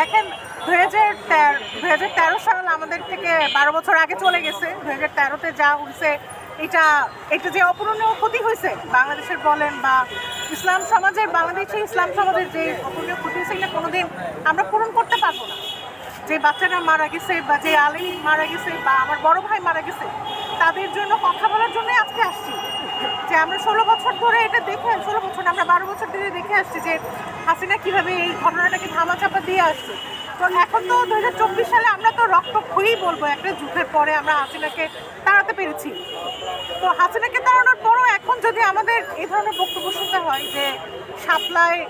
দেখেন দু হাজার তেরো সাল আমাদের থেকে বারো বছর আগে চলে গেছে। দুই হাজার তেরোতে যা হয়েছে এটা এটা যে অপূরণীয় ক্ষতি হয়েছে, বাংলাদেশের বলেন বা ইসলাম সমাজের, বাংলাদেশে ইসলাম সমাজের যে অপূরণীয় ক্ষতি হয়েছে, এটা কোনোদিন আমরা পূরণ করতে পারব না। যে বাচ্চারা মারা গেছে বা যে আলিম মারা গেছে বা আমার বড় ভাই মারা গেছে, তাদের জন্য কথা বলার জন্য আজকে আসছি। যে আমরা ষোলো বছর ধরে এটা দেখে, ষোলো বছর না, আমরা বারো বছর ধরে দেখে আসছি যে হাসিনা কীভাবে এই ঘটনাটাকে ধামাচাপা দিয়ে আসছে। তো এখন তো দু হাজার চব্বিশ সালে আমরা তো রক্ত খুঁয়েই বলব একটা যুদ্ধের পরে আমরা হাসিনাকে তাড়াতে পেরেছি। তো হাসিনাকে তাড়ানোর পরও এখন যদি আমাদের এই ধরনের বক্তব্য শুনতে হয় যে সাপ্লায়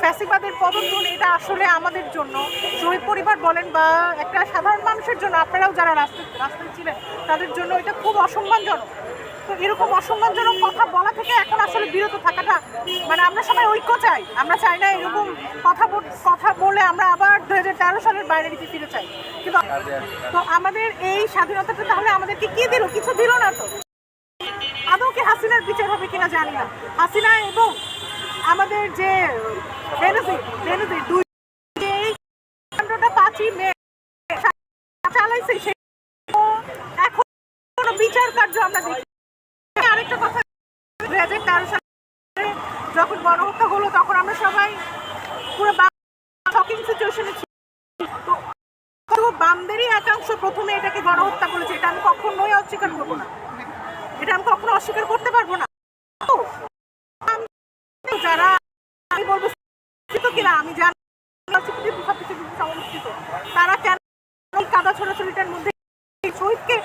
ফ্যাসিবাদের পদতুন এটা আসলে আমাদের জন্য শহীদ পরিবার বলেন বা একটা সাধারণ মানুষের জন্য আপনারাও যারা রাস্তায় রাস্তায় ছিলেন তাদের জন্য এটা খুব অসম্মানজনক। তো এরকম অসম্মানজনক কথা বলা থেকে এখন আসলে বিরত থাকাটা মানে আমরা সবাই ঐক্য চাই। আমরা চাই না এরকম কথা কথা বলে আমরা আবার দু হাজার তেরো সালের বাইরে দিকে ফিরে চাই কিন্তু তো আমাদের এই স্বাধীনতাটা তাহলে আমাদেরকে কি দিল? কিছু দিল না তো। আদৌ কি হাসিনার বিচার হবে কিনা জানি না। হাসিনা এবং আমাদের যে দুই পাঁচই মে চালাইছে সে এখন কোনো বিচার কার্য আমরা দেখি আরেকটা কথা দুই হাজার সালে যখন গণহত্যা হলো, তখন আমরা সবাই পুরো শকিং সিচুয়েশনে তো বামদেরই একাংশ প্রথমে এটাকে গণহত্যা করেছে, এটা আমি কখনোই অস্বীকার করব না। এটা আমি কখনো অস্বীকার করতে পারব না। যারা, আমি বলব কিনা, আমি জানি তারা কেন কাদা ছোড়াছড়িটার মধ্যে শহীদকে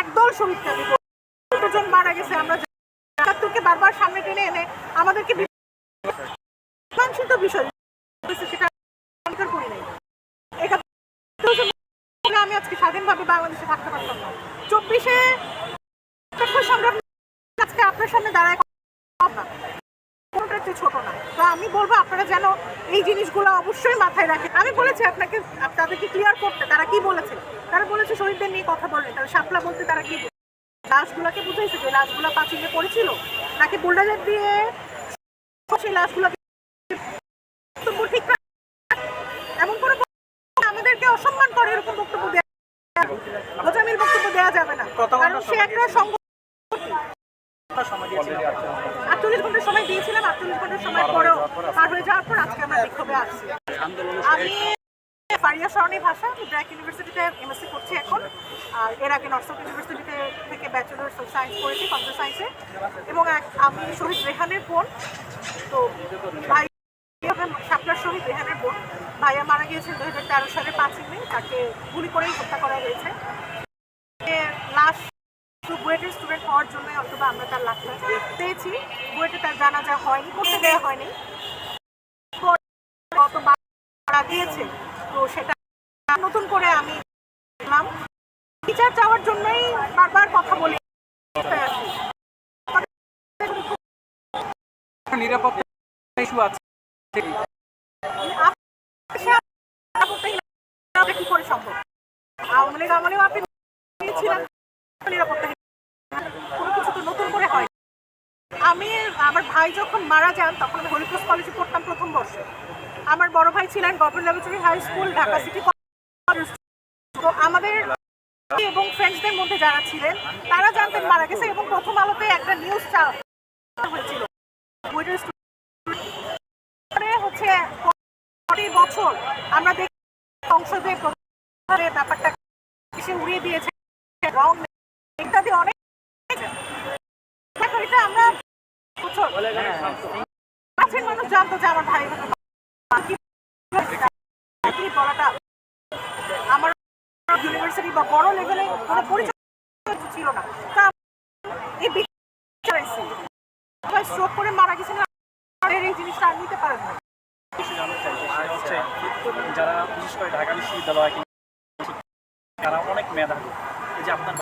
একদল শহীদকে কতজন মারা গেছে, আমরা জানি। একাত্তরকে বারবার সামনে টেনে এনে আমাদেরকে আমি আজকে স্বাধীনভাবে বাংলাদেশে থাকতে পারতাম না চব্বিশে সংগ্রাম আজকে আপনার সামনে দাঁড়ায় কথা না। ছোট না তো আমি বলব, আপনারা যেন এই জিনিসগুলো অবশ্যই মাথায় রাখেন আমি বলেছি আপনাকে তাদেরকে ক্লিয়ার করতে, তারা কি বলেছে তারা বলেছে শহীদদের নিয়ে কথা বললে তারা শাপলা বলতে তারা কি? লাশগুলোকে বুঝাইছে যে লাশগুলো পাঁচিলে পড়েছিল নাকি বুলডাজার দিয়ে সেই লাশগুলোকে ঠিক এমন কোনো আমাদেরকে অসম্মান করে এরকম বক্তব্য দেওয়া গোজামিল বক্তব্য দেওয়া যাবে না। কারণ সে একটা সংগঠন। আটচল্লিশ ঘণ্টার সময় দিয়েছিলাম আটচল্লিশ ঘণ্টার সময় পরেও পার হয়ে যাওয়ার পর আজকে আমরা বিক্ষোভে আসছি আমি ফারিয়া সরণি ভাষা ব্র্যাক ইউনিভার্সিটিতে এমএসসি করছি এখন। আর এর আগে নর্থ ইউনিভার্সিটিতে থেকে ব্যাচেলার্স অফ সায়েন্স করেছি কম্পিউটার সায়েন্সে এবং আমি শহীদ রেহানের বোন। তো ভাই শাপলার শহীদ রেহানের বোন। ভাইয়া মারা গিয়েছেন দু হাজার তেরো সালের পাঁচই মে। তাকে গুলি করেই হত্যা করা হয়েছে। লাশ বুয়েটের স্টুডেন্ট হওয়ার জন্য অথবা আমরা তার লাশটা পেয়েছি। বুয়েটে তার জানাজা হয়নি, করতে দেওয়া হয়নি। গত গিয়েছে। তো সেটা নতুন করে আমি দেখলাম। টিচার চাওয়ার জন্যই বারবার কথা বলি। নিরাপত্তা ইস্যু আছে। কি করে সম্ভব? আওয়ামী লীগ আমলেও আপনি ছিলেন নিরাপত্তাহীন কোনো কিছু তো নতুন করে হয় আমি আমার ভাই যখন মারা যান, তখন আমি হলিক্রস কলেজে পড়তাম প্রথম বর্ষে। আমার বড় ভাই ছিলেন government laboratory high school, Dhaka city তো আমাদের এবং ফ্রেন্ডসদের মধ্যে যারা ছিলেন, তারা জানতেন মারা গেছে এবং প্রথম আলোতে একটা নিউজ হয়েছিল। হচ্ছে বছর আমরা দেখি সংসদে ব্যাপারটা এসে উড়িয়ে দিয়েছে। রং ইত্যাদি অনেক এটা আমরা বছর মানুষ জানতো যে আমার ইউনিভার্সিটি বা বড় লেভেলে ছিল না তা এই সবাই স্ট্রোক করে মারা গেছে না আর এই জিনিসটা আর নিতে পারেন না যারা বিশেষ করে ঢাকা বিশ্ববিদ্যালয় তারা অনেক এই যে আপনার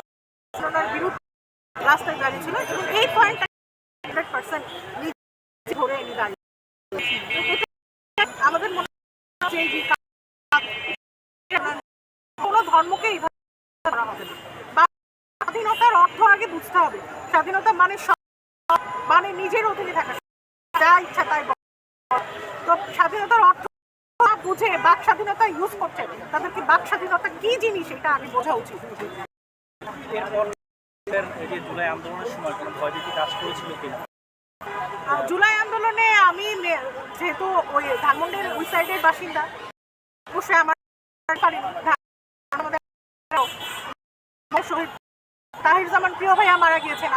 ওয়াসাল্লামের বিরুদ্ধে রাস্তায় দাঁড়িয়েছিল এবং এই আমাদের মনে ধর্মকে স্বাধীনতার অর্থ আগে বুঝতে হবে। স্বাধীনতা মানে মানে নিজের অধীনে থাকা। যা ইচ্ছা তাই তো স্বাধীনতার অর্থ বুঝে বাক স্বাধীনতা ইউজ করছে। তাদেরকে বাক স্বাধীনতা কি জিনিস এটা আগে বোঝা উচিত। জুলাই আন্দোলনে আমি যেহেতু ওই ধানমন্ডির ওই সাইডের বাসিন্দা, অবশ্যই আমার শহীদ তাহির জামান প্রিয় ভাইয়া মারা গিয়েছেন।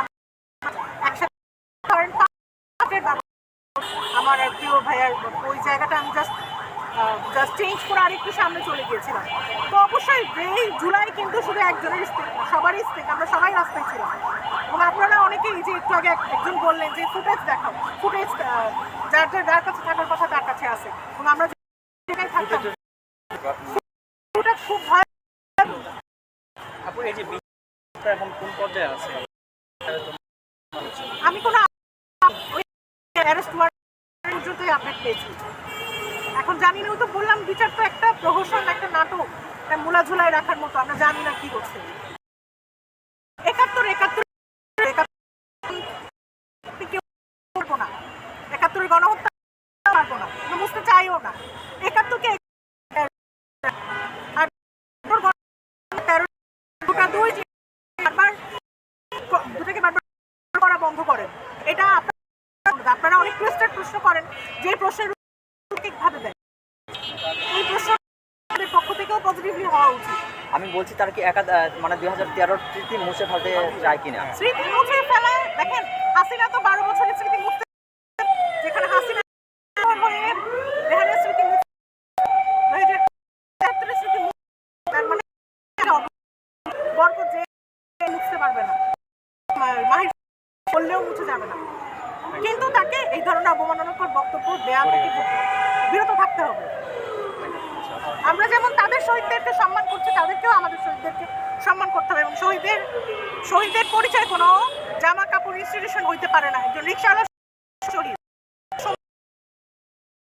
একসাথে। আমার প্রিয় ভাইয়ার ওই জায়গাটা আমি জাস্ট চেঞ্জ করে আরেকটু সামনে চলে গিয়েছিলাম। তো অবশ্যই এই জুলাই কিন্তু শুধু একজনের স্টেক সবারই স্টেক আমরা সবাই রাস্তায় ছিলাম। এবং আপনারা অনেকেই যে একটু আগে একজন বললেন যে ফুটেজ দেখাও ফুটেজ যার যার যার কাছে থাকার কথা তার কাছে আছে। এবং আমরা জায়গায় থাকতাম খুব ভয় এই যে এখন কোন পর্যায়ে আছে আমি কোনো অ্যারেস্ট পর্যন্তই আপডেট পেয়েছি। এখন জানি না তো বললাম বিচার তো একটা প্রহসন, একটা নাটক মূলা ঝুলাই রাখার মতো, আমরা জানি না কি করছে। একাত্তর একাত্তর না। একাত্তরের গণহত্যা পারব না। চাইও না। দুটাকে বন্ধ এটা আপনারা অনেক প্রশ্ন করেন। যে প্রশ্নের উত্তর ঠিকভাবে দেন এই প্রশ্ন থেকেও পজিটিভলি হওয়া উচিত। আমি বলছি তার কি একা মানে দুই হাজার তেরোর স্মৃতি মুছে ফেলতে চায় কিনা? স্মৃতি মুছে ফেলা দেখেন হাসিনা তো বারো বছরের স্মৃতি মুছতে যেখানে হাসিনা হয়ে রেহানের স্মৃতি মানে বললেও মুছে যাবে না। কিন্তু তাকে এই ধরনের অবমাননাকর বক্তব্য থেকে বিরত থাকতে হবে। আমরা যেমন শহীদদেরকে সম্মান করছে, তাদেরকেও আমাদের শহীদদেরকে সম্মান করতে হবে এবং শহীদের শহীদের পরিচয় কোনো জামা কাপড় ইনস্টিটিউশন হইতে পারে না। একজন রিক্সাওয়ালা